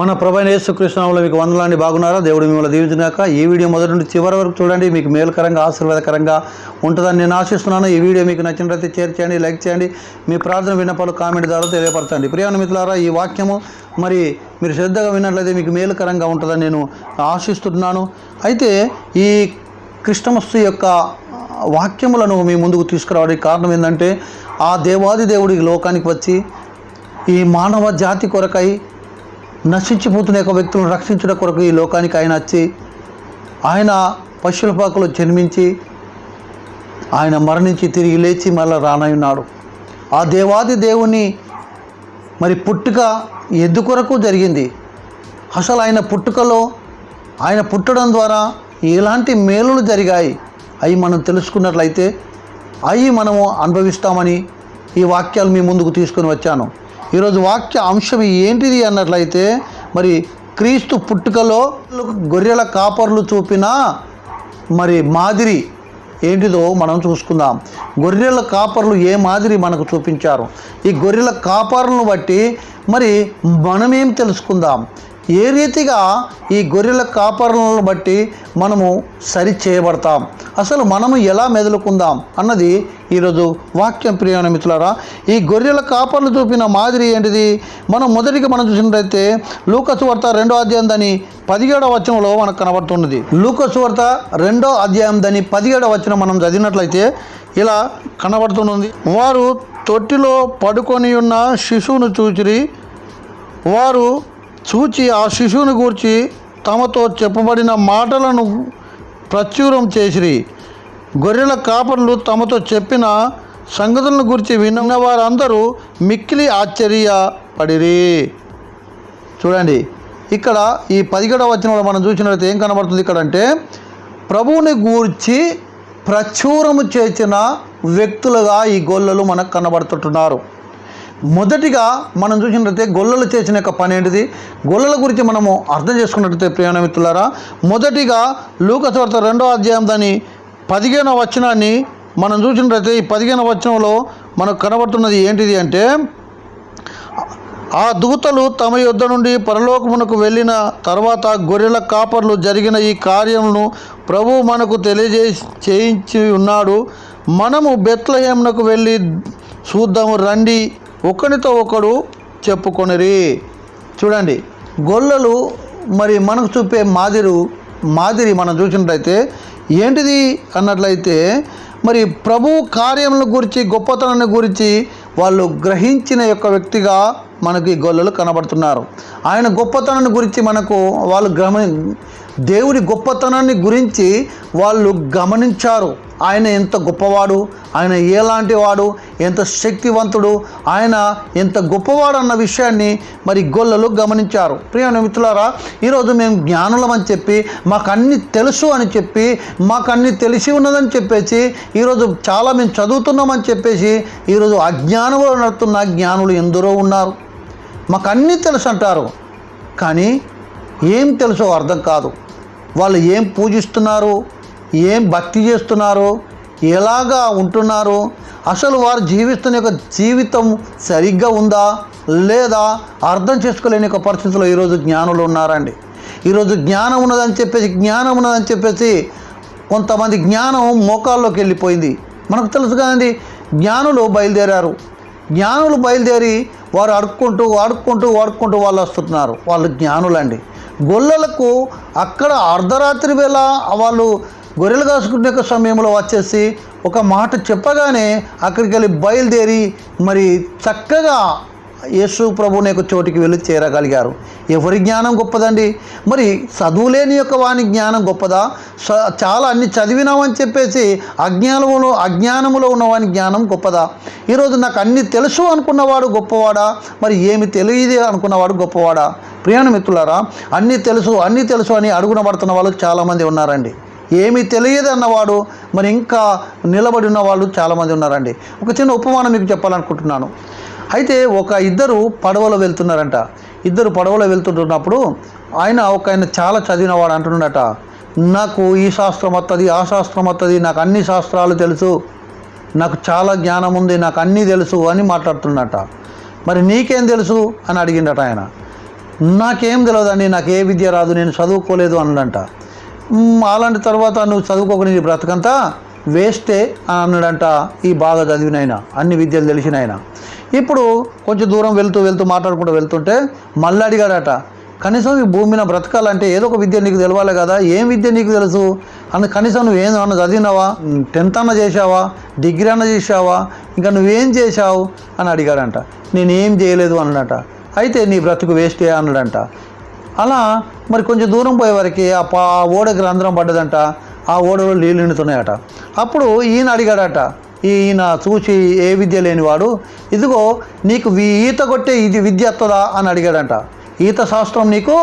మన ప్రభైన యేసుకృష్ణంలో మీకు వందలాన్ని బాగున్నారా? దేవుడు మిమ్మల్ని దీవించినాక ఈ వీడియో మొదటి నుండి చివరి వరకు చూడండి. మీకు మేలుకరంగా ఆశీర్వాదకరంగా ఉంటుందని నేను ఆశిస్తున్నాను. ఈ వీడియో మీకు నచ్చినట్లయితే షేర్ చేయండి లైక్ చేయండి. మీ ప్రార్థన విన్నపాలు కామెంట్ ద్వారా తెలియపరచండి. ప్రియాణ మిత్రులారా ఈ వాక్యము మరి మీరు శ్రద్ధగా విన్నట్లయితే మీకు మేలుకరంగా ఉంటుందని నేను ఆశిస్తున్నాను. అయితే ఈ క్రిస్టమస్ యొక్క వాక్యములను మీ ముందుకు తీసుకురావడానికి కారణం ఏంటంటే ఆ దేవాది దేవుడి లోకానికి వచ్చి ఈ మానవ జాతి కొరకై నశించిపోతున్న యొక్క వ్యక్తులను రక్షించడం కొరకు ఈ లోకానికి ఆయన వచ్చి ఆయన పశువుల పాకలో జన్మించి ఆయన మరణించి తిరిగి లేచి మళ్ళీ రానయ్యున్నాడు ఆ దేవాది దేవుని మరి పుట్టుక ఎద్దు కొరకు జరిగింది? అసలు ఆయన పుట్టుకలో ఆయన పుట్టడం ద్వారా ఎలాంటి మేలులు జరిగాయి? అవి మనం తెలుసుకున్నట్లయితే అవి మనము అనుభవిస్తామని ఈ వాక్యాలు మీ ముందుకు తీసుకొని వచ్చాను. ఈరోజు వాక్య అంశం ఏంటిది అన్నట్లయితే మరి క్రీస్తు పుట్టుకలో గొర్రెల కాపర్లు చూపిన మరి మాదిరి ఏంటిదో మనం చూసుకుందాం. గొర్రెల కాపర్లు ఏ మాదిరి మనకు చూపించారు? ఈ గొర్రెల కాపర్లను బట్టి మరి మనమేం తెలుసుకుందాం? ఏ రీతిగా ఈ గొర్రెల కాపరులను బట్టి మనము సరి చేయబడతాం? అసలు మనము ఎలా మెదులుకుందాం? అన్నది ఈరోజు వాక్యం ప్రియమైన మిత్రులారా ఈ గొర్రెల కాపర్లు చూపిన మాదిరి ఏంటిది? మనం మొదటిగా మనం చూసినట్లయితే లూకసువార్త రెండో అధ్యాయం దాని పదిహేడవ వచనంలో మనకు కనబడుతున్నది. లూకసువార్త రెండో అధ్యాయం దాని పదిహేడవ వచనం మనం చదివినట్లయితే ఇలా కనబడుతున్నది. వారు తొట్టిలో పడుకొని ఉన్న శిశువును చూచిరి వారు చూచి ఆ శిశువుని గూర్చి తమతో చెప్పబడిన మాటలను ప్రచురం చేసిరి. గొర్రెల కాపర్లు తమతో చెప్పిన సంగతులను గురించి విన్న వారందరూ మిక్కిలి ఆశ్చర్యపడిరి. చూడండి ఇక్కడ ఈ పదిహేడవ వచనంలో మనం చూసినట్లయితే ఏం కనబడుతుంది ఇక్కడ అంటే ప్రభువుని గూర్చి ప్రచురము చేసిన వ్యక్తులుగా ఈ గొల్లలు మనకు కనబడుతుంటున్నారు. మొదటిగా మనం చూసినట్లయితే గొల్లలు చేసిన యొక్క పని ఏంటిది? గొల్లల గురించి మనము అర్థం చేసుకున్నట్లయితే ప్రియమైన మొదటిగా లూకచోర్త రెండో అధ్యాయం దాని పదిహేనవ వచనాన్ని మనం చూసినట్లయితే ఈ పదిహేనవ వచనంలో మనకు కనబడుతున్నది ఏంటిది అంటే ఆ దూతలు తమ యుద్ధ నుండి పరలోకమునకు వెళ్ళిన తర్వాత గొర్రెల కాపర్లు జరిగిన ఈ కార్యమును ప్రభు మనకు తెలియజే చేయించి ఉన్నాడు. మనము బెత్లహేమునకు వెళ్ళి చూద్దాము రండి. ఒకరితో ఒకడు చెప్పుకొనిరి. చూడండి గొల్లలు మరి మనకు చూపే మాదిరు మాదిరి మనం చూసినట్లయితే ఏంటిది అన్నట్లయితే మరి ప్రభు కార్యముల గురించి గొప్పతనాన్ని గురించి వాళ్ళు గ్రహించిన యొక్క వ్యక్తిగా మనకి గొల్లలు కనబడుతున్నారు. ఆయన గొప్పతనాన్ని గురించి మనకు వాళ్ళు గమని దేవుడి గొప్పతనాన్ని గురించి వాళ్ళు గమనించారు. ఆయన ఎంత గొప్పవాడు ఆయన ఎలాంటి వాడు ఎంత శక్తివంతుడు ఆయన ఎంత గొప్పవాడు అన్న విషయాన్ని మరి గొల్లలు గమనించారు. ప్రియ మిత్రులారా ఈరోజు మేము జ్ఞానులం అని చెప్పి మాకు అన్ని తెలుసు అని చెప్పి మాకు అన్ని తెలిసి ఉన్నదని చెప్పేసి ఈరోజు చాలా మేము చదువుతున్నామని చెప్పేసి ఈరోజు అజ్ఞానంలో నడుతున్న జ్ఞానులు ఎందరో ఉన్నారు. మాకు అన్నీ తెలుసు అంటారు. కానీ ఏం తెలుసో అర్థం కాదు. వాళ్ళు ఏం పూజిస్తున్నారు? ఏం భక్తి చేస్తున్నారు? ఎలాగా ఉంటున్నారు? అసలు వారు జీవిస్తున్న యొక్క జీవితం సరిగ్గా ఉందా? లేదా అర్థం చేసుకోలేని ఒక పరిస్థితుల్లో ఈరోజు జ్ఞానులు ఉన్నారండి. ఈరోజు జ్ఞానం ఉన్నదని చెప్పేసి జ్ఞానం ఉన్నదని చెప్పేసి కొంతమంది జ్ఞానం మోకాల్లోకి వెళ్ళిపోయింది. మనకు తెలుసు కదండి జ్ఞానులు బయలుదేరారు. జ్ఞానులు బయలుదేరి వారు అడుక్కుంటూ అడుక్కుంటూ అడుక్కుంటూ వాళ్ళు వస్తున్నారు. వాళ్ళు జ్ఞానులండి. గొల్లలకు అక్కడ అర్ధరాత్రి వేళ వాళ్ళు గొర్రెలు కాసుకునే సమయంలో వచ్చేసి ఒక మాట చెప్పగానే అక్కడికి వెళ్ళి బయలుదేరి మరి చక్కగా యేసు ప్రభుని యొక్క చోటికి వెళ్ళి చేరగలిగారు. ఎవరి జ్ఞానం గొప్పదండి? మరి చదువులేని యొక్క వాని జ్ఞానం గొప్పదా? చాలా అన్ని చదివినామని చెప్పేసి అజ్ఞానములో అజ్ఞానములో ఉన్నవాని జ్ఞానం గొప్పదా? ఈరోజు నాకు అన్ని తెలుసు అనుకున్నవాడు గొప్పవాడా? మరి ఏమి తెలియదు అనుకున్నవాడు గొప్పవాడా? ప్రియాణ మిత్రులారా అన్నీ తెలుసు అన్నీ తెలుసు అని అడుగున పడుతున్న వాళ్ళు చాలామంది ఉన్నారండి. ఏమీ తెలియదు అన్నవాడు మరి ఇంకా నిలబడి ఉన్న వాళ్ళు చాలామంది ఉన్నారండి. ఒక చిన్న ఉపమానం మీకు చెప్పాలనుకుంటున్నాను. అయితే ఒక ఇద్దరు పడవలో వెళ్తున్నారంట. ఇద్దరు పడవలో వెళ్తుంటున్నప్పుడు ఆయన ఒక ఆయన చాలా చదివినవాడు అంటున్నాడట. నాకు ఈ శాస్త్రం వస్తుంది ఆ శాస్త్రం వస్తుంది నాకు అన్ని శాస్త్రాలు తెలుసు. నాకు చాలా జ్ఞానం ఉంది నాకు అన్నీ తెలుసు అని మాట్లాడుతున్నట మరి నీకేం తెలుసు? అని అడిగిండట ఆయన. నాకేం తెలియదండి నాకు ఏ విద్య రాదు నేను చదువుకోలేదు అన్నాడంట. అలాంటి తర్వాత నువ్వు చదువుకోకుండా నీ బ్రతకంతా వేస్టే అని అన్నాడంట ఈ బాగా చదివిన ఆయన. అన్ని విద్యలు తెలిసిన ఆయన. ఇప్పుడు కొంచెం దూరం వెళ్తూ వెళ్తూ మాట్లాడుకుంటూ వెళ్తుంటే మళ్ళీ అడిగాడట కనీసం ఈ భూమిన బ్రతకాలంటే ఏదో ఒక విద్య నీకు తెలవాలి కదా? ఏం విద్య నీకు తెలుసు? అన్న కనీసం నువ్వేం అన్న చదివినావా? టెన్త్ అన్న చేసావా డిగ్రీ అన్న చేసావా ఇంకా నువ్వేం చేశావు? అని అడిగాడంట. నేనేం చేయలేదు అన్నాడట. అయితే నీ బ్రతుకు వేస్టే అన్నాడంట. అలా మరి కొంచెం దూరం పోయేవారికి ఆ పా ఆ ఓడకి రంధ్రం పడ్డదంట ఆ ఓడలో నీళ్ళు నిండుతున్నాయట. అప్పుడు ఈయన అడిగాడట ఈయన చూసి ఏ విద్య లేనివాడు? ఇదిగో నీకు ఈత కొట్టే ఇది విద్య వస్తుందా అని అడిగాడంట. ఈత శాస్త్రం నీకు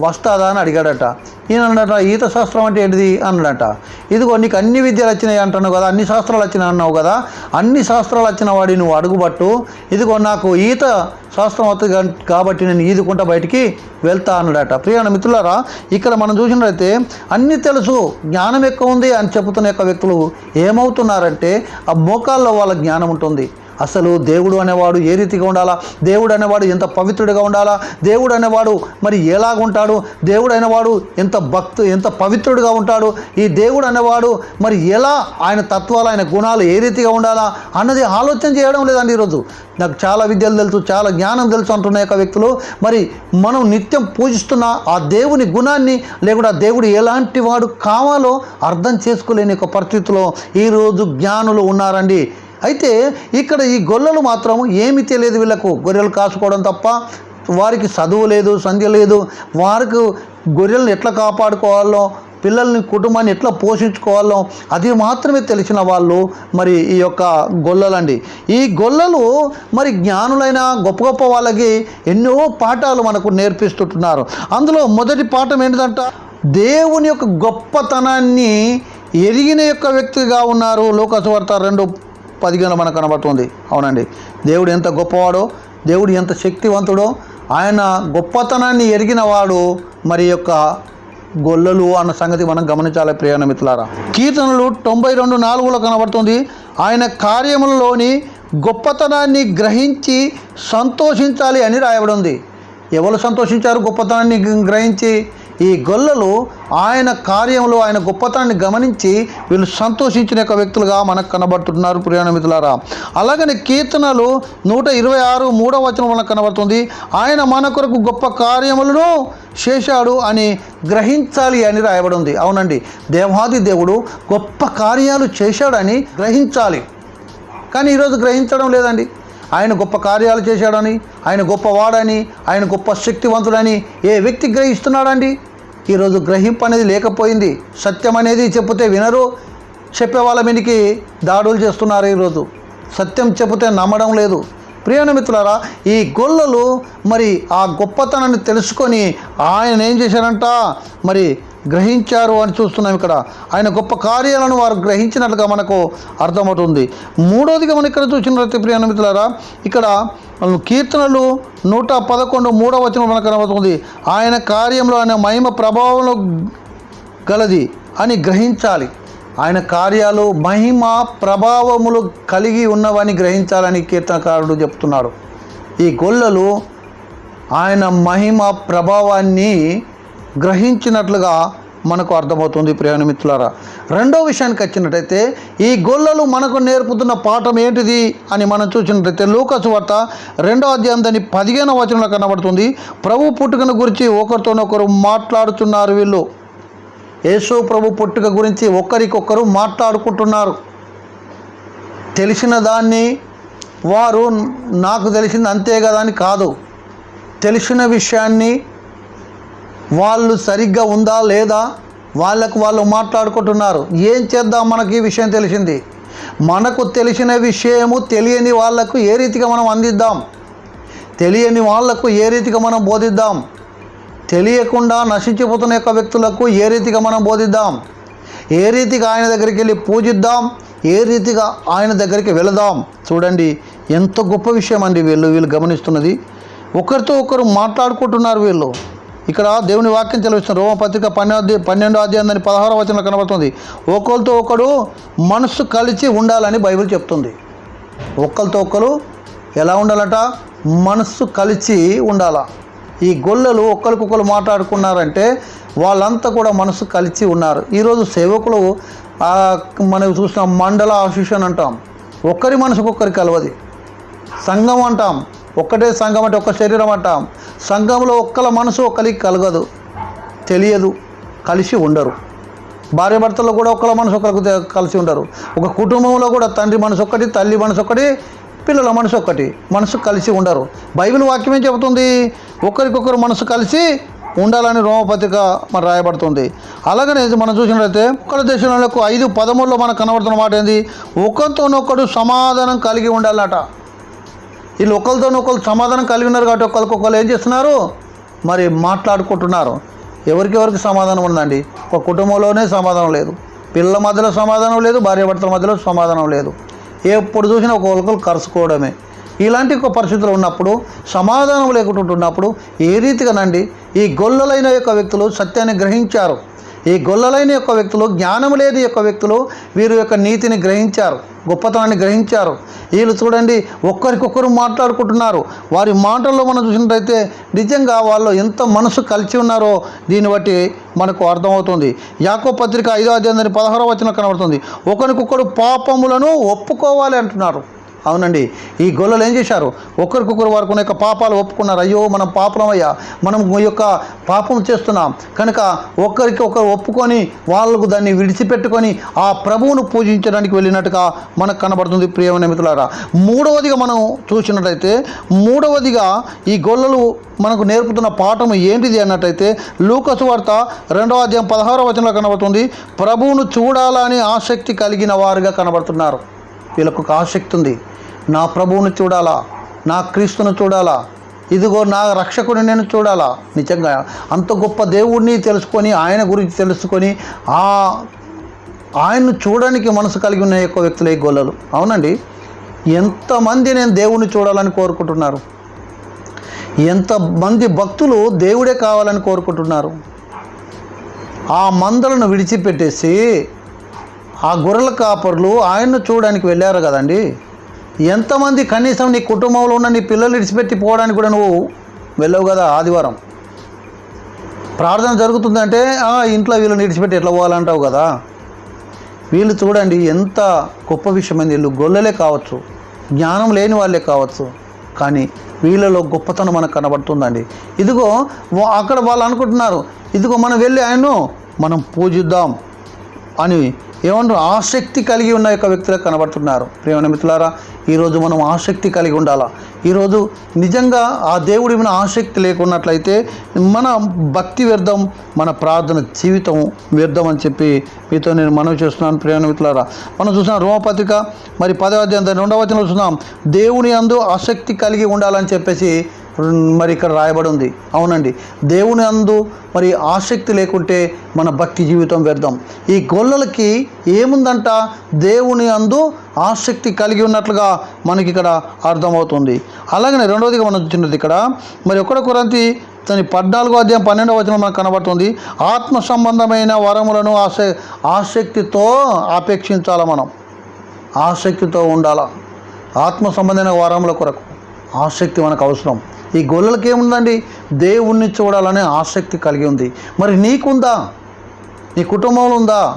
వస్తుందా అని అడిగాడట. ఈయన అన్నట ఈత శాస్త్రం అంటే ఏంటిది? అన్నాడట. ఇదిగో నీకు అన్ని విద్యలు వచ్చినాయి అంటున్నావు కదా అన్ని శాస్త్రాలు వచ్చినాయి అన్నావు కదా అన్ని శాస్త్రాలు వచ్చిన వాడి నువ్వు అడుగుబట్టు ఇదిగో నాకు ఈత శాస్త్రం అవుతుంది కాబట్టి నేను ఈదుకుంటా బయటికి వెళ్తా అన్నాడట. ప్రియాణ మిత్రులారా ఇక్కడ మనం చూసినట్లయితే అన్నీ తెలుసు జ్ఞానం ఎక్కువ ఉంది అని చెబుతున్న యొక్క వ్యక్తులు ఏమవుతున్నారంటే ఆ మోకాల్లో వాళ్ళ జ్ఞానం ఉంటుంది. అసలు దేవుడు అనేవాడు ఏ రీతిగా ఉండాలా? దేవుడు అనేవాడు ఎంత పవిత్రుడిగా ఉండాలా? దేవుడు అనేవాడు మరి ఎలాగుంటాడు దేవుడు అనేవాడు ఎంత భక్తు ఎంత పవిత్రుడిగా ఉంటాడు? ఈ దేవుడు అనేవాడు మరి ఎలా ఆయన తత్వాలు ఆయన గుణాలు ఏ రీతిగా ఉండాలా అన్నది ఆలోచన చేయడం లేదండి ఈరోజు. నాకు చాలా విద్యలు తెలుసు చాలా జ్ఞానం తెలుసు అంటున్న యొక్క వ్యక్తులు. మరి మనం నిత్యం పూజిస్తున్న ఆ దేవుని గుణాన్ని లేకుండా దేవుడు ఎలాంటి వాడు కావాలో అర్థం చేసుకోలేని ఒక పరిస్థితిలో ఈరోజు జ్ఞానులు ఉన్నారండి. అయితే ఇక్కడ ఈ గొల్లలు మాత్రం ఏమి తెలియదు వీళ్ళకు. గొర్రెలు కాసుకోవడం తప్ప వారికి చదువు లేదు సంధ్య లేదు. వారికి గొర్రెలను ఎట్లా కాపాడుకోవాలో పిల్లల్ని కుటుంబాన్ని ఎట్లా పోషించుకోవాలో అది మాత్రమే తెలిసిన వాళ్ళు మరి ఈ యొక్క గొల్లలండి. ఈ గొల్లలు మరి జ్ఞానులైన గొప్ప గొప్ప వాళ్ళకి ఎన్నో పాఠాలు మనకు నేర్పిస్తుంటున్నారు. అందులో మొదటి పాఠం ఏంటంట దేవుని యొక్క గొప్పతనాన్ని ఎరిగిన యొక్క వ్యక్తిగా ఉన్నారు లోకసువార్త రెండు పదిహేను మనకు కనబడుతుంది. అవునండి. దేవుడు ఎంత గొప్పవాడో దేవుడు ఎంత శక్తివంతుడో ఆయన గొప్పతనాన్ని ఎరిగిన వాడు మరి యొక్క గొల్లలు అన్న సంగతి మనం గమనించాలి ప్రయాణ మిత్రులారా. కీర్తనలు తొంభై రెండు నాలుగులో కనబడుతుంది. ఆయన కార్యములలోని గొప్పతనాన్ని గ్రహించి సంతోషించాలి అని రాయబడి ఉంది. ఎవరు సంతోషించారు గొప్పతనాన్ని గ్రహించి? ఈ గొల్లలు ఆయన కార్యంలో ఆయన గొప్పతనాన్ని గమనించి వీళ్ళు సంతోషించిన యొక్క వ్యక్తులుగా మనకు కనబడుతున్నారు ప్రయాణ అలాగనే కీర్తనలు నూట ఇరవై ఆరు మూడవ వచనం మనకు కనబడుతుంది. ఆయన మన కొరకు గొప్ప కార్యములను చేశాడు అని గ్రహించాలి అని రాయబడి ఉంది అవునండి. దేవాది దేవుడు గొప్ప కార్యాలు చేశాడని గ్రహించాలి. కానీ ఈరోజు గ్రహించడం లేదండి. ఆయన గొప్ప కార్యాలు చేశాడని ఆయన గొప్పవాడని ఆయన గొప్ప శక్తివంతుడని ఏ వ్యక్తి గ్రహిస్తున్నాడండి? ఈరోజు గ్రహింపు అనేది లేకపోయింది. సత్యం అనేది చెప్తే వినరు. చెప్పే వాళ్ళ మీదకి దాడులు చేస్తున్నారు ఈరోజు సత్యం చెబితే నమ్మడం లేదు. ప్రియమైన మిత్రులారా ఈ గొల్లలు మరి ఆ గొప్పతనాన్ని తెలుసుకొని ఆయన ఏం చేశారంట మరి గ్రహించారు అని చూస్తున్నాం ఇక్కడ. ఆయన గొప్ప కార్యాలను వారు గ్రహించినట్లుగా మనకు అర్థమవుతుంది. మూడోదిగా మనం ఇక్కడ చూసినట్లయితే ప్రియమైన మిత్రులారా ఇక్కడ కీర్తనలు నూట పదకొండు మూడవ వచనం మనకు కనబడుతుంది. ఆయన కార్యంలో ఆయన మహిమ ప్రభావంలో గలది అని గ్రహించాలి. ఆయన కార్యాలు మహిమ ప్రభావములు కలిగి ఉన్నవని గ్రహించాలని కీర్తనకారుడు చెప్తున్నాడు ఈ గొల్లలు ఆయన మహిమ ప్రభావాన్ని గ్రహించినట్లుగా మనకు అర్థమవుతుంది ప్రయాణమిత్రులారా రెండో విషయానికి వచ్చినట్టయితే ఈ గొల్లలు మనకు నేర్పుతున్న పాఠం ఏంటిది అని మనం చూసినట్టయితే లూకసు వార్త రెండో అధ్యాయం దాని పదిహేనవ వచనంలో కనబడుతుంది. ప్రభు పుట్టుకను గురించి ఒకరితోనొకరు మాట్లాడుతున్నారు వీళ్ళు. యేసు ప్రభు పుట్టుక గురించి ఒకరికొకరు మాట్లాడుకుంటున్నారు. తెలిసిన దాన్ని వారు నాకు తెలిసింది అంతే కదా అని కాదు. తెలిసిన విషయాన్ని వాళ్ళు సరిగ్గా ఉందా లేదా వాళ్ళకు వాళ్ళు మాట్లాడుకుంటున్నారు. ఏం చేద్దాం మనకి ఈ విషయం తెలిసింది. మనకు తెలిసిన విషయము తెలియని వాళ్ళకు ఏ రీతిగా మనం అందిద్దాం? తెలియని వాళ్ళకు ఏ రీతిగా మనం బోధిద్దాం? తెలియకుండా నశించిపోతున్న యొక్క వ్యక్తులకు ఏ రీతిగా మనం బోధిద్దాం? ఏ రీతిగా ఆయన దగ్గరికి వెళ్ళి పూజిద్దాం? ఏ రీతిగా ఆయన దగ్గరికి వెళదాం? చూడండి ఎంత గొప్ప విషయం అండి వీళ్ళు. వీళ్ళు గమనిస్తున్నది. ఒకరితో ఒకరు మాట్లాడుకుంటున్నారు వీళ్ళు. ఇక్కడ దేవుని వాక్యం తెలివిస్తుంది రోమ పత్రిక పన్నెండు పన్నెండో అధ్యాయం దాని పదహారో వచనంలో కనబడుతుంది. ఒకరితో ఒకడు మనస్సు కలిసి ఉండాలని బైబిల్ చెప్తుంది. ఒకరితో ఒకరు ఎలా ఉండాలట? మనస్సు కలిసి ఉండాలా? ఈ గొల్లలు ఒకరికొకరు మాట్లాడుకున్నారంటే వాళ్ళంతా కూడా మనసు కలిసి ఉన్నారు. ఈరోజు సేవకులు మనం చూసిన మండల అసోసియేషన్ అంటాం. ఒక్కరి మనసుకు కలవది సంఘం అంటాం. ఒక్కటే సంఘం అంటే ఒక్క శరీరం అంటాం. సంఘంలో ఒక్కల మనసు ఒకరికి కలగదు. తెలియదు. కలిసి ఉండరు. భార్య కూడా ఒకళ్ళ మనసు ఒకరికి కలిసి ఉండరు. ఒక కుటుంబంలో కూడా తండ్రి మనసు ఒకటి తల్లి మనసు ఒకటి పిల్లల మనసు ఒకటి మనసు కలిసి ఉండరు. బైబిల్ వాక్యం ఏం చెబుతుంది? ఒకరికొకరు మనసు కలిసి ఉండాలని రోమపత్రిక మన రాయబడుతుంది. అలాగనే మనం చూసినట్లయితే ఒక్కల దేశంలో ఐదు పదమూడులో మనకు కనబడుతున్న మాట ఏంది? ఒకరితోనొకడు సమాధానం కలిగి ఉండాలట. వీళ్ళు ఒకరితోనొకరు సమాధానం కలిగి ఉన్నారు కాబట్టి ఒకరికొకరు ఏం చేస్తున్నారు? మరి మాట్లాడుకుంటున్నారు. ఎవరికి ఎవరికి సమాధానం ఉందండి? ఒక కుటుంబంలోనే సమాధానం లేదు. పిల్లల మధ్యలో సమాధానం లేదు భార్యాభర్తల మధ్యలో సమాధానం లేదు. ఎప్పుడు చూసినా ఒకరికొకరు కరుసుకోవడమే ఇలాంటి ఒక పరిస్థితులు ఉన్నప్పుడు సమాధానం లేకుండా ఉన్నప్పుడు ఏ రీతిగానండి ఈ గొల్లలైన యొక్క వ్యక్తులు సత్యాన్ని గ్రహించారు? ఈ గొల్లలైన యొక్క వ్యక్తులు జ్ఞానం లేని యొక్క వ్యక్తులు వీరి యొక్క నీతిని గ్రహించారు గొప్పతనాన్ని గ్రహించారు. వీళ్ళు చూడండి ఒక్కరికొక్కరు మాట్లాడుకుంటున్నారు. వారి మాటల్లో మనం చూసినట్టయితే నిజంగా వాళ్ళు ఎంత మనసు కలిసి ఉన్నారో దీన్ని బట్టి మనకు అర్థమవుతుంది. యాకో పత్రిక ఐదో అధ్యాయం పదహారో వచ్చిన కనబడుతుంది. ఒకరికొకరు పాపములను ఒప్పుకోవాలి అంటున్నారు. అవునండి. ఈ గొల్లలు ఏం చేశారు? ఒకరికొకరు వారికి ఉన్న యొక్క పాపాలు ఒప్పుకున్నారు. అయ్యో మనం పాపలమయ్యా మనం ఈ యొక్క పాపం చేస్తున్నాం. కనుక ఒకరికి ఒకరు ఒప్పుకొని వాళ్ళకు దాన్ని విడిచిపెట్టుకొని ఆ ప్రభువును పూజించడానికి వెళ్ళినట్టుగా మనకు కనబడుతుంది ప్రియమైన మిత్రులారా. మూడవదిగా మనం చూసినట్టయితే మూడవదిగా ఈ గొల్లలు మనకు నేర్పుతున్న పాఠం ఏంటిది అన్నట్టయితే లూకసు వార్త రెండవ అధ్యాయం పదహారవ వచనంలో కనబడుతుంది. ప్రభువును చూడాలని ఆసక్తి కలిగిన వారుగా కనబడుతున్నారు. వీళ్ళకు ఒక ఆసక్తి ఉంది. నా ప్రభువును చూడాలా? నా క్రీస్తును చూడాలా? ఇదిగో నా రక్షకుని నేను చూడాలా? నిజంగా అంత గొప్ప దేవుడిని తెలుసుకొని ఆయన గురించి తెలుసుకొని ఆ ఆయన్ను చూడడానికి మనసు కలిగి ఉన్న ఎక్కువ వ్యక్తులు ఈ గొల్లలు. అవునండి? ఎంతమంది నేను దేవుణ్ణి చూడాలని కోరుకుంటున్నారు? ఎంతమంది భక్తులు దేవుడే కావాలని కోరుకుంటున్నారు? ఆ మందలను విడిచిపెట్టేసి ఆ గొర్రెల కాపర్లు ఆయన్ను చూడడానికి వెళ్ళారు కదండి? ఎంతమంది కనీసం నీ కుటుంబంలో ఉన్న నీ పిల్లలు విడిచిపెట్టి పోవడానికి కూడా నువ్వు వెళ్ళవు కదా ఆదివారం? ప్రార్థన జరుగుతుందంటే "ఆ, ఇంట్లో వీళ్ళని విడిచిపెట్టి ఎట్లా పోవాలంటావు కదా? వీళ్ళు చూడండి ఎంత గొప్ప విషయమైంది. వీళ్ళు గొల్లలే కావచ్చు జ్ఞానం లేని వాళ్ళే కావచ్చు కానీ వీళ్ళలో గొప్పతనం మనకు కనబడుతుందండి. ఇదిగో అక్కడ వాళ్ళు అనుకుంటున్నారు ఇదిగో మనం వెళ్ళి ఆయన్ను మనం పూజిద్దాం అని ఏమంటారు ఆసక్తి కలిగి ఉన్న యొక్క వ్యక్తులకు కనబడుతున్నారు. ప్రేమ మిత్రులారా ఈరోజు మనం ఆసక్తి కలిగి ఉండాలా? ఈరోజు నిజంగా ఆ దేవుడి మీద ఆసక్తి లేకున్నట్లయితే మన భక్తి వ్యర్థం మన ప్రార్థన జీవితం వ్యర్థం అని చెప్పి మీతో నేను మనవి చేస్తున్నాను. ప్రియమైన మిత్రులారా మనం చూసిన రోమపత్రిక మరి పదవ అధ్యాయం రెండవ వచనంలో చూస్తున్నాం దేవుని అందు ఆసక్తి కలిగి ఉండాలని చెప్పేసి మరి ఇక్కడ రాయబడి ఉంది. అవునండి. దేవుని అందు మరి ఆసక్తి లేకుంటే మన భక్తి జీవితం వ్యర్థం. ఈ గొల్లలకి ఏముందంట? దేవుని అందు ఆసక్తి కలిగి ఉన్నట్లుగా మనకి ఇక్కడ అర్థమవుతుంది. అలాగనే రెండవదిగా మనం చూసినది ఇక్కడ మరి ఒకటి కొరంతి దాని పద్నాలుగో అధ్యాయం పన్నెండవ వచనం మనకు కనబడుతుంది. ఆత్మ సంబంధమైన వరములను ఆస ఆసక్తితో ఆపేక్షించాలి మనం? ఆసక్తితో ఉండాలా? ఆత్మ సంబంధమైన వరముల కొరకు. ఆసక్తి మనకు అవసరం. ఈ గొల్లలకి ఏముందండి? దేవుణ్ణి చూడాలనే ఆసక్తి కలిగి ఉంది. మరి నీకుందా? నీ కుటుంబంలో ఉందా?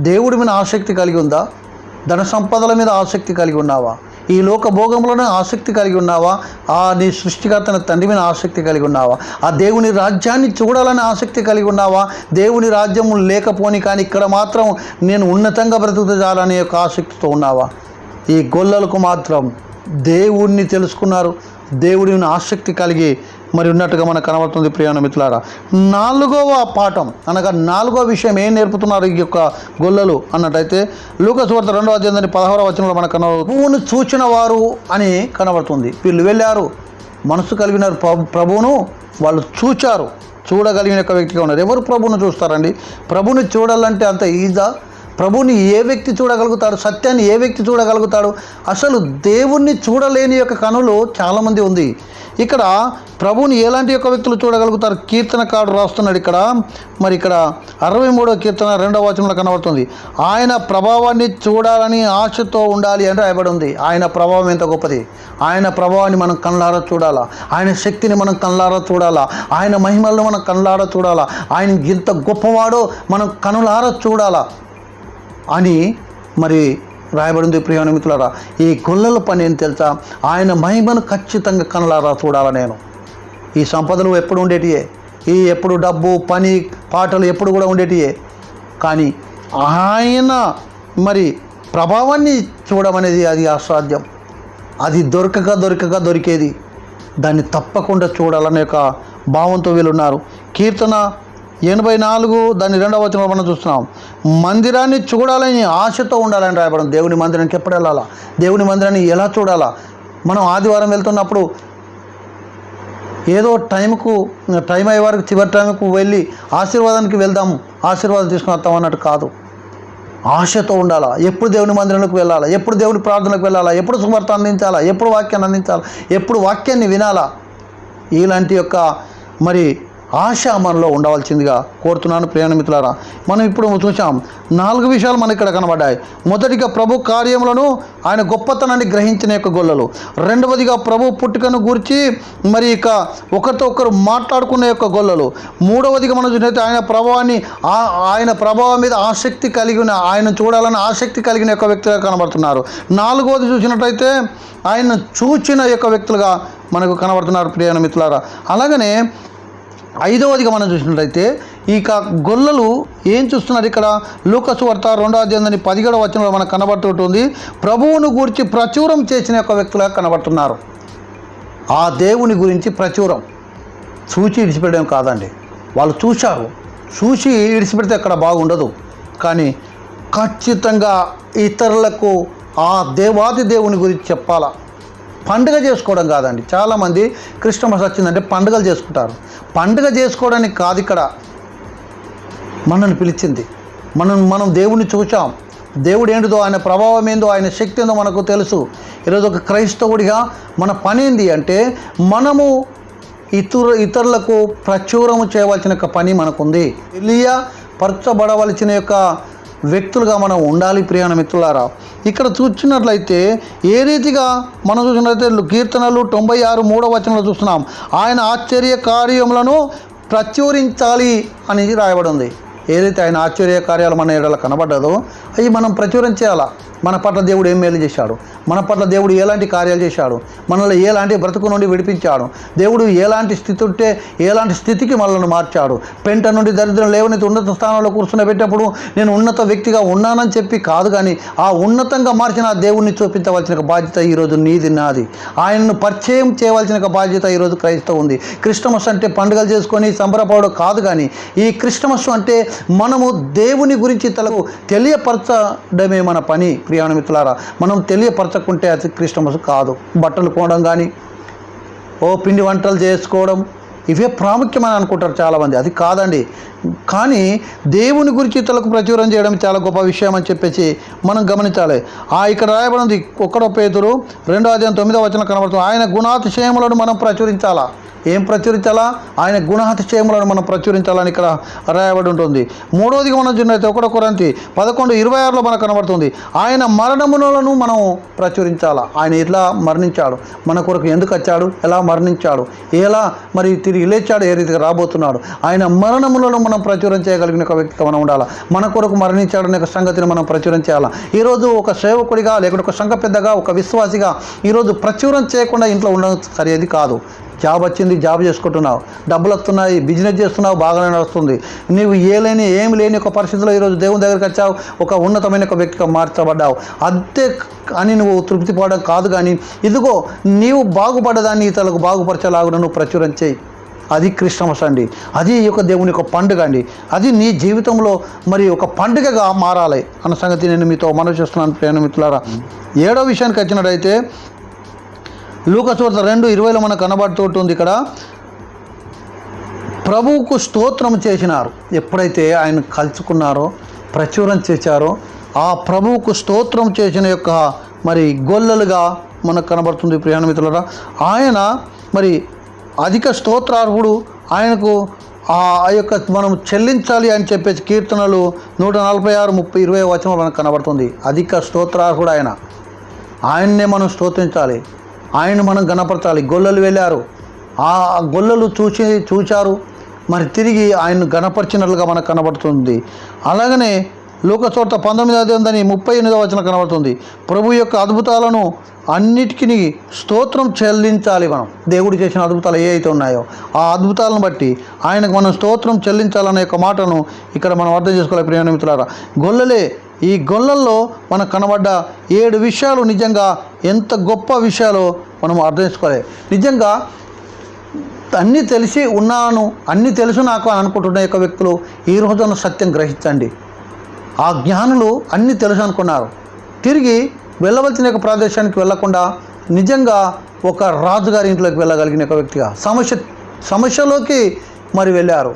దేవుడి మీద ఆసక్తి కలిగి ఉందా? ధన సంపదల మీద ఆసక్తి కలిగి ఉన్నావా? ఈ లోక భోగంలోనే ఆసక్తి కలిగి ఉన్నావా? ఆ నీ సృష్టికర్తన తండ్రి మీద ఆసక్తి కలిగి ఉన్నావా? ఆ దేవుని రాజ్యాన్ని చూడాలని ఆసక్తి కలిగి ఉన్నావా? దేవుని రాజ్యం లేకపోని కానీ ఇక్కడ మాత్రం నేను ఉన్నతంగా బ్రతుకుతూ చాలనే యొక్క ఆసక్తితో ఉన్నావా? ఈ గొల్లలకు మాత్రం దేవుణ్ణి తెలుసుకున్నారు. దేవుడి ఆసక్తి కలిగి మరి ఉన్నట్టుగా మనకు కనబడుతుంది ప్రియాణ మిత్రులారా. నాలుగవ పాఠం అనగా నాలుగవ విషయం ఏం నేర్పుతున్నారు ఈ యొక్క గొల్లలు అన్నట్టయితే లూకస్ వార్త రెండవ అధ్యాయం పదహారవ వచనంలో మనకు కనబడుతుంది. ప్రభువును చూచిన వారు అని కనబడుతుంది. వీళ్ళు వెళ్ళారు. మనసు కలిగిన ప్రభు- ప్రభువును వాళ్ళు చూచారు. చూడగలిగిన యొక్క వ్యక్తిగా ఉన్నారు. ఎవరు ప్రభువును చూస్తారండి? ప్రభుని చూడాలంటే అంత ఈజా ప్రభుని ఏ వ్యక్తి చూడగలుగుతాడు? సత్యాన్ని ఏ వ్యక్తి చూడగలుగుతాడు? అసలు దేవుణ్ణి చూడలేని యొక్క కనులు చాలామంది ఉంది. ఇక్కడ ప్రభుని ఎలాంటి యొక్క వ్యక్తులు చూడగలుగుతారు? కీర్తనకాడు రాస్తున్నాడు ఇక్కడ. మరి ఇక్కడ అరవై మూడో కీర్తన రెండవ వచనంలో కనబడుతుంది. ఆయన ప్రభావాన్ని చూడాలని ఆశతో ఉండాలి అని రాయబడి ఉంది. ఆయన ప్రభావం ఎంత గొప్పది? ఆయన ప్రభావాన్ని మనం కళ్ళారా చూడాలా? ఆయన శక్తిని మనం కళ్ళారా చూడాలా? ఆయన మహిమలను మనం కళ్ళారా చూడాలా? ఆయన ఎంత గొప్పవాడో మనం కనులారా చూడాలా? అని మరి రాయబడింది ప్రియమైన మిత్రులారా. ఈ గొల్లల పని ఏం తెలుసా? ఆయన మహిమను ఖచ్చితంగా కనలారా చూడాలా నేను. ఈ సంపదలు ఎప్పుడు ఉండేటియే? ఈ ఎప్పుడు డబ్బు పని పాటలు ఎప్పుడు కూడా ఉండేటియే? కానీ ఆయన మరి ప్రభావాన్ని చూడమనేది అది అసాధ్యం. అది దొరకక దొరకక దొరికేది. దాన్ని తప్పకుండా చూడాలనే ఒక భావంతో వీళ్ళున్నారు కీర్తన ఎనభై నాలుగు దాని రెండవ వచనంలో మనం చూస్తున్నాం. మందిరాన్ని చూడాలని ఆశతో ఉండాలని రాయబడం దేవుని మందిరానికి ఎప్పుడు వెళ్ళాలా? దేవుని మందిరాన్ని ఎలా చూడాలా? మనం ఆదివారం వెళ్తున్నప్పుడు ఏదో టైంకు టైం అయ్యే వరకు చివరి టైంకు వెళ్ళి ఆశీర్వాదానికి వెళ్దాము. ఆశీర్వాదం తీసుకుని వస్తాం అన్నట్టు కాదు. ఆశతో ఉండాలా? ఎప్పుడు దేవుని మందిరంలోకి వెళ్ళాలా? ఎప్పుడు దేవుని ప్రార్థనకు వెళ్ళాలా? ఎప్పుడు సుమార్త అందించాలా? ఎప్పుడు వాక్యాన్ని అందించాలా? ఎప్పుడు వాక్యాన్ని వినాలా? ఇలాంటి యొక్క మరి ఆశ మనలో ఉండవలసిందిగా కోరుతున్నాను ప్రియాణ మనం ఇప్పుడు చూసాం నాలుగు విషయాలు మనకి ఇక్కడ కనబడ్డాయి. మొదటిగా ప్రభు కార్యములను ఆయన గొప్పతనాన్ని గ్రహించిన యొక్క గొల్లలు. రెండవదిగా ప్రభు పుట్టుకను గురించి మరి ఇక ఒకరితో ఒకరు మాట్లాడుకున్న యొక్క గొల్లలు. మూడవదిగా మనం చూసినట్టు ఆయన ప్రభావాన్ని ఆ- ఆయన ప్రభావం మీద ఆసక్తి కలిగిన ఆయన చూడాలని ఆసక్తి కలిగిన యొక్క వ్యక్తులుగా కనబడుతున్నారు. నాలుగవది చూసినట్టయితే ఆయన చూచిన యొక్క వ్యక్తులుగా మనకు కనబడుతున్నారు ప్రియాణ మిత్రులారా అలాగనే ఐదవదిగా మనం చూసినట్లయితే ఇక గొల్లలు ఏం చూస్తున్నారు ఇక్కడ? లూకసు వార్త రెండో అధ్యాయాన్ని పదిహేడవ వచనంలో మనకు కనబడుతుంటుంది. ప్రభువును గురించి ప్రచురం చేసిన యొక్క వ్యక్తులుగా కనబడుతున్నారు. ఆ దేవుని గురించి ప్రచురం. చూచి విడిచిపెట్టడం కాదండి. వాళ్ళు చూశారు. చూసి విడిచిపెడితే అక్కడ బాగుండదు. కానీ ఖచ్చితంగా ఇతరులకు ఆ దేవాది దేవుని గురించి చెప్పాలా? పండుగ చేసుకోవడం కాదండి. చాలామంది క్రిస్టమస్ వచ్చిందంటే పండుగలు చేసుకుంటారు. పండుగ చేసుకోవడానికి కాదు ఇక్కడ మనల్ని పిలిచింది. మనం మనం దేవుణ్ణి చూచాం. దేవుడు ఏంటిదో ఆయన ప్రభావం ఏందో ఆయన శక్తి ఏందో మనకు తెలుసు. ఈరోజు ఒక క్రైస్తవుడిగా మన పని ఏంది అంటే మనము ఇతరు ఇతరులకు ప్రచురము చేయవలసిన యొక్క పని మనకుంది. తెలియ పరచబడవలసిన యొక్క వ్యక్తులుగా మనం ఉండాలి ప్రియమైన మిత్రులారా. ఇక్కడ చూసినట్లయితే ఏ రీతిగా మనం చూసినట్లయితే కీర్తనలు తొంభై ఆరు మూడవ వచనంలో చూస్తున్నాం. ఆయన ఆశ్చర్య కార్యములను ప్రచురించాలి అని రాయబడి ఉంది. ఏదైతే ఆయన ఆశ్చర్య కార్యాలు మన ఏడల కనబడ్డదో అవి మనం ప్రచురం చేయాలా? మన పట్ల దేవుడు ఏం మేలు చేశాడు? మన పట్ల దేవుడు ఎలాంటి కార్యాలు చేశాడు? మనల్ని ఎలాంటి బ్రతుకు నుండి విడిపించాడు? దేవుడు ఎలాంటి స్థితి ఉంటే ఎలాంటి స్థితికి మనల్ని మార్చాడు? పెంట నుండి దరిద్రం లేవనైతే ఉన్నత స్థానంలో కూర్చున్నబెట్టేప్పుడు నేను ఉన్నత వ్యక్తిగా ఉన్నానని చెప్పి కాదు కానీ ఆ ఉన్నతంగా మార్చిన దేవుణ్ణి చూపించవలసిన బాధ్యత ఈరోజు నీది నాది. ఆయనను పరిచయం చేయవలసిన బాధ్యత ఈరోజు క్రైస్తవ ఉంది క్రిస్టమస్ అంటే పండుగలు చేసుకొని సంబరపడడం కాదు కానీ ఈ క్రిస్టమస్ అంటే మనము దేవుని గురించి తలకు తెలియపరచడమే మన పని ప్రియాణమిత్రులారా మనం తెలియపరచకుంటే అది క్రిస్టమస్ కాదు. బట్టలు కొనడం కానీ ఓ పిండి వంటలు చేసుకోవడం ఇవే ప్రాముఖ్యమని అనుకుంటారు చాలామంది. అది కాదండి. కానీ దేవుని గురించి ఇతరులకు ప్రచురం చేయడం చాలా గొప్ప విషయం అని చెప్పేసి మనం గమనించాలి. ఆ ఇక్కడ రాయబడింది ఒక్కడో పేతురు రెండో అధ్యాయం తొమ్మిదో వచనం కనబడుతుంది. ఆయన గుణాతిశయములను మనం ప్రచురించాలా? ఏం ప్రచురించాలా? ఆయన గుణాతిశయములను మనం ప్రచురించాలని ఇక్కడ రాయబడి ఉంటుంది. మూడవదిగా మనం చూసినట్లయితే ఒకటో కొరంతి పదకొండు ఇరవై ఆరులో మనకు కనబడుతుంది. ఆయన మరణములను మనం ప్రచురించాలా? ఆయన ఎట్లా మరణించాడు? మన కొరకు ఎందుకు వచ్చాడు? ఎలా మరణించాడు? ఎలా మరి తిరిగి లేచాడు? ఏ రీతిగా రాబోతున్నాడు? ఆయన మరణములను మనం ప్రచురం చేయగలిగిన ఒక వ్యక్తిగా మనం ఉండాలి? మన కొరకు మరణించాడనే ఒక సంగతిని మనం ప్రచురం చేయాలా? ఈరోజు ఒక సేవకుడిగా లేకుంటే ఒక సంఘ పెద్దగా ఒక విశ్వాసిగా ఈరోజు ప్రచురం చేయకుండా ఇంట్లో ఉండడం సరిది కాదు. జాబ్ వచ్చింది జాబ్ చేసుకుంటున్నావు. డబ్బులు వస్తున్నాయి బిజినెస్ చేస్తున్నావు బాగానే నడుస్తుంది. నీవు ఏ లేని ఏమి లేని ఒక పరిస్థితిలో ఈరోజు దేవుని దగ్గరికి వచ్చావు ఒక ఉన్నతమైన ఒక వ్యక్తిగా మార్చబడ్డావు. అంతే అని నువ్వు తృప్తి పడడం కాదు కానీ ఇదిగో నీవు బాగుపడదాన్ని ఇతరులకు బాగుపరచేలాగా నువ్వు ప్రచురం చేయి. అది క్రిస్టమస్ అండి. అది ఈ యొక్క దేవుని యొక్క పండుగ అండి. అది నీ జీవితంలో మరి ఒక పండుగగా మారాలి అన్న సంగతి నేను మీతో మనం చేస్తున్నాను ప్రేమ మిత్రులారా. ఏడో విషయానికి వచ్చినట్టయితే లూకచోర్త రెండు ఇరవైలో మనకు కనబడుతుంటుంది ఇక్కడ. ప్రభువుకు స్తోత్రం చేసినారు. ఎప్పుడైతే ఆయన కలుసుకున్నారో ప్రచురం చేశారో ఆ ప్రభువుకు స్తోత్రం చేసిన యొక్క మరి గొల్లలుగా మనకు కనబడుతుంది ప్రియాణమిత్రులరా ఆయన మరి అధిక స్తోత్రార్హుడు. ఆయనకు ఆ యొక్క మనం చెల్లించాలి అని చెప్పేసి కీర్తనలు నూట నలభై ఆరు ముప్పై ఇరవై వచనం మనకు కనబడుతుంది. అధిక స్తోత్రార్హుడు ఆయన. ఆయన్నే మనం స్తోత్రించాలి. ఆయన మనం గణపరచాలి. గొల్లలు వెళ్ళారు. ఆ గొల్లలు చూసి చూచారు. మరి తిరిగి ఆయన్ను గణపరిచినట్లుగా మనకు కనబడుతుంది. అలాగనే లోకచోట పంతొమ్మిది అధ్యాయం ముప్పై ఎనిమిదవ వచనం కనబడుతుంది. ప్రభు యొక్క అద్భుతాలను అన్నిటికీ స్తోత్రం చెల్లించాలి మనం. దేవుడు చేసిన అద్భుతాలు ఏ అయితే ఉన్నాయో ఆ అద్భుతాలను బట్టి ఆయనకు మనం స్తోత్రం చెల్లించాలనే యొక్క మాటను ఇక్కడ మనం అర్థం చేసుకోవాలి ప్రియమిత్రులారా గొల్లలే ఈ గొల్లల్లో మనకు కనబడ్డ ఏడు విషయాలు నిజంగా ఎంత గొప్ప విషయాలు మనం అర్థం చేసుకోవాలి. నిజంగా అన్నీ తెలిసి ఉన్నాను అన్నీ తెలుసు నాకు అని అనుకుంటున్న యొక్క వ్యక్తులు ఈ రోజున సత్యం గ్రహించండి. ఆ జ్ఞానులు అన్నీ తెలుసు అనుకున్నారు. తిరిగి వెళ్ళవలసిన యొక్క ప్రదేశానికి వెళ్ళకుండా నిజంగా ఒక రాజుగారి ఇంట్లోకి వెళ్ళగలిగిన ఒక వ్యక్తిగా సమస్య సమస్యలోకి మరి వెళ్ళారు.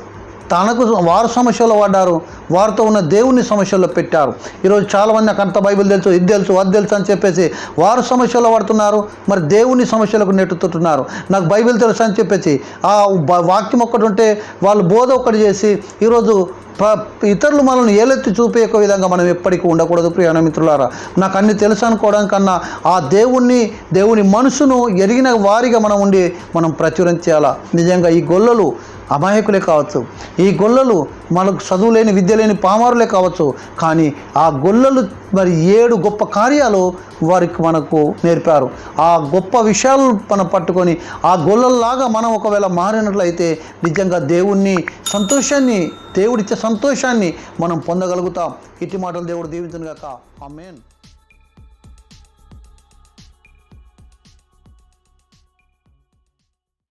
తనకు వారు సమస్యలో పడ్డారు. వారితో ఉన్న దేవుని సమస్యల్లో పెట్టారు. ఈరోజు చాలామంది నాకు అంత బైబిల్ తెలుసు ఇది తెలుసు అది తెలుసు అని చెప్పేసి వారు సమస్యలో పడుతున్నారు మరి దేవుని సమస్యలకు నెట్టుతుంటున్నారు నాకు బైబిల్ తెలుసు అని చెప్పేసి ఆ బ- వాక్యం ఒక్కటి ఉంటే వాళ్ళు బోధ ఒకటి చేసి ఈరోజు ఇతరులు మనల్ని ఏలెత్తి చూపే విధంగా మనం ఎప్పటికీ ఉండకూడదు ప్రియాణ మిత్రులారా. నాకు అన్ని తెలుసు అనుకోవడం కన్నా ఆ దేవుణ్ణి దేవుని మనసును ఎరిగిన వారిగా మనం ఉండి మనం ప్రచురం చేయాలా? నిజంగా ఈ గొల్లలు అమాయకులే కావచ్చు. ఈ గొల్లలు మనకు చదువు లేని విద్య లేని పామారులే కావచ్చు. కానీ ఆ గొల్లలు మరి ఏడు గొప్ప కార్యాలు వారికి మనకు నేర్పారు. ఆ గొప్ప విషయాలు మనం పట్టుకొని ఆ గొల్లల్లాగా మనం ఒకవేళ మారినట్లయితే నిజంగా దేవుణ్ణి సంతోషాన్ని దేవుడిచ్చే సంతోషాన్ని మనం పొందగలుగుతాం. ఇట్టి మాటలు దేవుడు దీవించను గాక ఆమేన్.